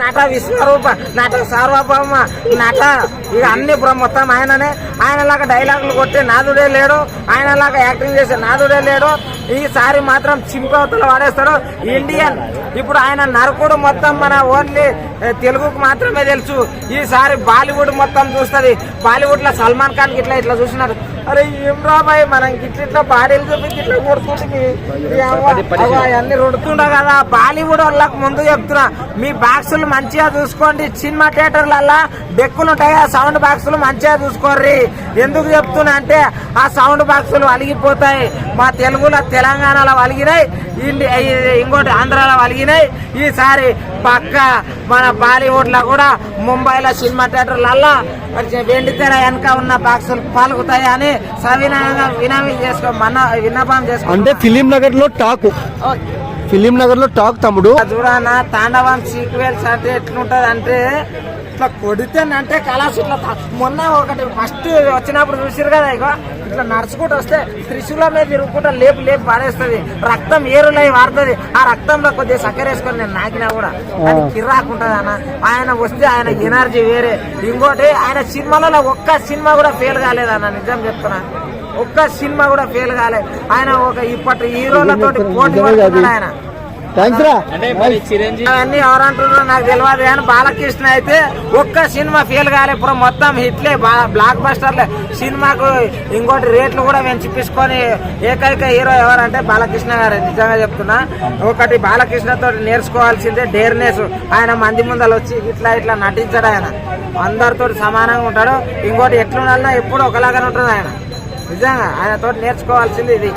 నట విశ్వరూప నట సార్వభౌమ నట ఇక అన్ని మొత్తం ఆయననే. ఆయనలాగా డైలాగులు కొట్టే నాదుడే లేడు. ఆయనలాగా యాక్టింగ్ చేసే నాదుడే లేడు. ఈసారి మాత్రం చింపవతలు వాడేస్తాడు. ఇండియన్. ఇప్పుడు ఆయన నరకుడు మొత్తం మన ఓన్లీ తెలుగుకు మాత్రమే తెలుసు. ఈసారి బాలీవుడ్ మొత్తం చూస్తుంది. బాలీవుడ్లో సల్మాన్ ఖాన్ ఇట్లా ఇట్లా చూసినారు. అరే ఏం రాబాయ్ మనం ఇట్లా ఇట్లా బాడీలు చూపించి ఇట్లా కొడుతుంది అవన్నీ రుడుతుండ కదా. బాలీవుడ్ వాళ్ళకి ముందు చెప్తున్నా మీ బాక్సులు మంచిగా చూసుకోండి. సినిమా థియేటర్లల్లా డెక్కులు ఉంటాయి ఆ సౌండ్ బాక్సులు మంచిగా చూసుకోర్రి. ఎందుకు చెప్తున్నా అంటే ఆ సౌండ్ బాక్సులు అలిగిపోతాయి. మా తెలుగులో తెలంగాణలో అలిగినాయి ఇంకోటి ఆంధ్రాలో అలిగినాయి. ఈసారి పక్క మన బాలీవుడ్లో కూడా ముంబైలో సినిమా థియేటర్లల్లా వెండి తెర వెనక ఉన్న బాక్సులు పాల్గొతాయి అని సవినయంగా వినవి చేసుకో మన విన్నపం చేసుకో. అంటే ఫిలిం నగర్లో టాక్ ఫిలిం నగర్లో టాక్ తమ్ముడు. చూడనా తాండవం సీక్వెల్స్ అంటే ఎట్లుంటది అంటే ఇట్లా కొడితేనంటే కళాసు ఇట్లా మొన్న ఒకటి ఫస్ట్ వచ్చినప్పుడు చూసిరు కదా ఇక ఇట్లా నడుచుకుంటూ వస్తే త్రిశూల మీద తిరుగుకుంటా లేపు లేపు పాడేస్తుంది రక్తం ఏరులై వాడుతుంది ఆ రక్తంలో కొద్దిగా చక్కెర వేసుకొని నేను నాకినా కూడా అది కిర్రాకుంటది అన్న ఆయన వస్తే ఆయన ఎనర్జీ వేరే. ఇంకోటి ఆయన సినిమాలలో ఒక్క సినిమా కూడా ఫెయిల్ కాలేదన్న నిజం చెప్తున్నా. ఒక్క సినిమా కూడా ఫెయిల్ కాలేదు ఆయన ఒక ఇప్పటి హీరోలతోటి పోటీ పడుతున్నాడు ఆయన. థ్యాంక్స్ రా. అవన్నీ ఎవరంటున్నారో నాకు తెలియదు కానీ బాలకృష్ణ అయితే ఒక్క సినిమా ఫెయిల్ ఇప్పుడు మొత్తం హిట్లే బా- బ్లాక్ బస్టర్లే సినిమాకు ఇంకోటి రేట్లు కూడా పెంచిపించుకొని ఏకైక హీరో ఎవరంటే బాలకృష్ణ గారు. నిజంగా చెప్తున్నా. ఒకటి బాలకృష్ణతో నేర్చుకోవాల్సిందే డేర్నెస్. ఆయన మంది ముందర వచ్చి ఇట్లా ఇట్లా నటించాడు ఆయన. అందరితో సమానంగా ఉంటాడు. ఇంకోటి ఎట్లుండాలన్నా ఎప్పుడు ఒకలాగానే ఉంటుంది ఆయన. నిజంగా ఆయనతో నేర్చుకోవాల్సింది ఇది.